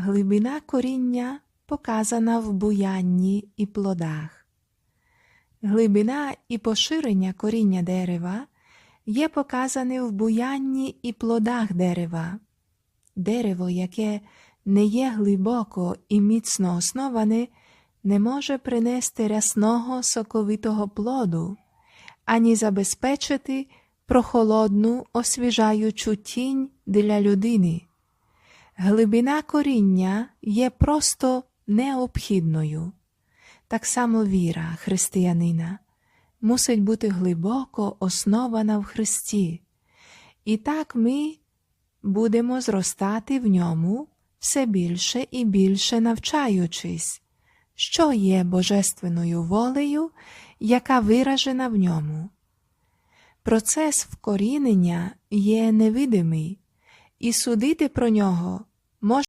Глибина коріння показана в буянні і плодах. Глибина і поширення коріння дерева є показані в буянні і плодах дерева. Дерево, яке не є глибоко і міцно основане, не може принести рясного соковитого плоду, ані забезпечити прохолодну освіжаючу тінь для людини. Глибина коріння є просто необхідною. Так само віра християнина мусить бути глибоко основана в Христі. І так ми будемо зростати в ньому все більше і більше навчаючись, що є божественною волею, яка виражена в ньому. Процес вкорінення є невидимий, і судити про нього. може.